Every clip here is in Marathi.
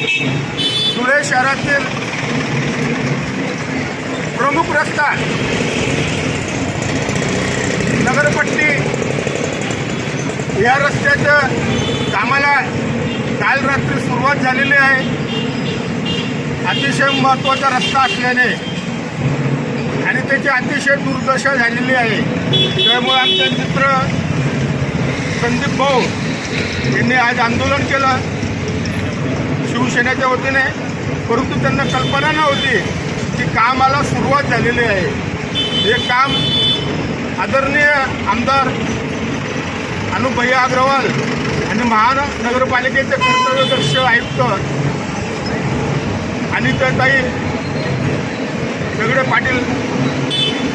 धुळे शहरातील प्रमुख रस्ता नगरपट्टी या रस्त्याचं कामाला काल रात्री सुरुवात झालेली आहे. अतिशय महत्त्वाचा रस्ता असल्याने आणि त्याची अतिशय दुर्दशा झालेली आहे. त्यामुळे आमचे मित्र संदीप भाऊ यांनी आज आंदोलन केलं. शिवसेनेच्या वतीने परंतु त्यांना कल्पना नव्हती की कामाला सुरुवात झालेली आहे. हे काम आदरणीय आमदार अनुभैया अग्रवाल आणि महानगरपालिकेचे कर्तव्यदर्श आयुक्त आणि त्या ताई दगडे पाटील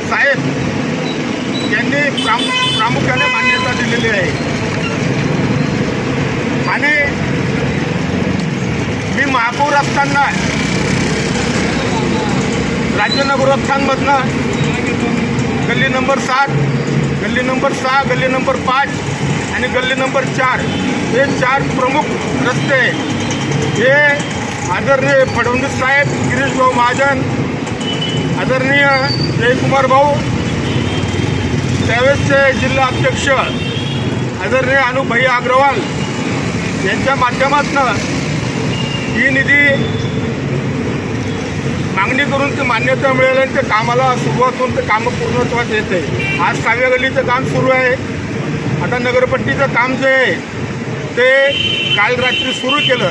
साहेब यांनी प्रामुख्याने मान्यता दिलेली आहे. असताना राज्यनगर गोरक्षांमधनं गल्ली नंबर सात गल्ली नंबर सहा गल्ली नंबर पाच आणि गल्ली नंबर चार. हे चार प्रमुख रस्ते हे आदरणीय फडणवीस साहेब गिरीश भाऊ महाजन आदरणीय जयकुमार भाऊ त्यावेळेसचे जिल्हा अध्यक्ष आदरणीय अनुभैया अग्रवाल यांच्या माध्यमातून ही निधी मागणी करून ते मान्यता मिळेल आणि ते कामाला सुरुवात होऊन ते कामं पूर्णत्वात येते आज सहाव्या गल्लीचं काम सुरू आहे. आता नगरपट्टीचं काम जे आहे ते काल रात्री सुरू केलं.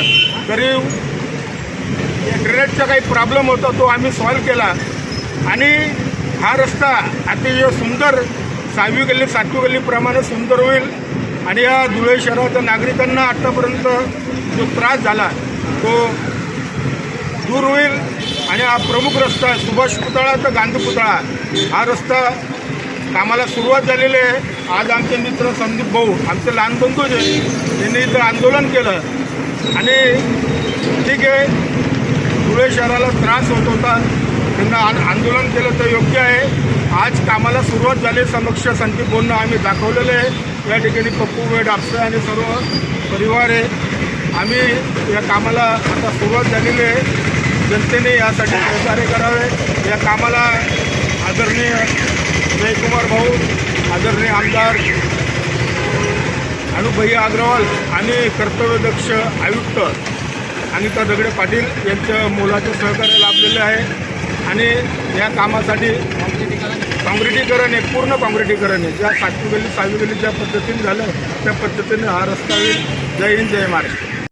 तरी ड्रेनेजचा काही प्रॉब्लेम होता तो आम्ही सॉल्व्ह केला. आणि हा रस्ता अतिशय सुंदर सहावी गल्ली सातवी गल्लीप्रमाणे सुंदर होईल. आणि या धुळे शहराच्या नागरिकांना आत्तापर्यंत जो त्रास झाला तो दूर होईल आणि हा प्रमुख रस्ता आहे. सुभाष पुतळा तर गांधी पुतळा हा रस्ता कामाला सुरुवात झालेली आहे. आज आमचे मित्र संदीप भाऊ आमचे लहान बंधू जे त्यांनी इथं आंदोलन केलं. आणि ठीक आहे धुळे शहराला त्रास होत होता. त्यांना आंदोलन केलं तर योग्य आहे. आज कामाला सुरुवात झाली समक्ष. संदीप भाऊंना आम्ही दाखवलेलं आहे. या ठिकाणी पप्पू वेड आपसे आणि सर्व परिवार आहे. आम्ही या कामाला आता सुरुवात झालेली आहे. जनतेने यासाठी सहकार्य करावे. या कामाला आदरणीय जयकुमार भाऊ आदरणीय आमदार अनुभय्या अग्रवाल आणि कर्तव्यदक्ष आयुक्त अनिता दगडे पाटील यांच्या मोलाचे सहकार्य लाभलेले आहे. आणि या कामासाठी काँक्रिटीकरण आहे पूर्ण काँक्रिटीकरण आहे. ज्या सातवी गल्ली सहावी गल्ली ज्या पद्धतीने झालं त्या पद्धतीने हा रस्ता येईल जय हिंद जय महाराष्ट्र.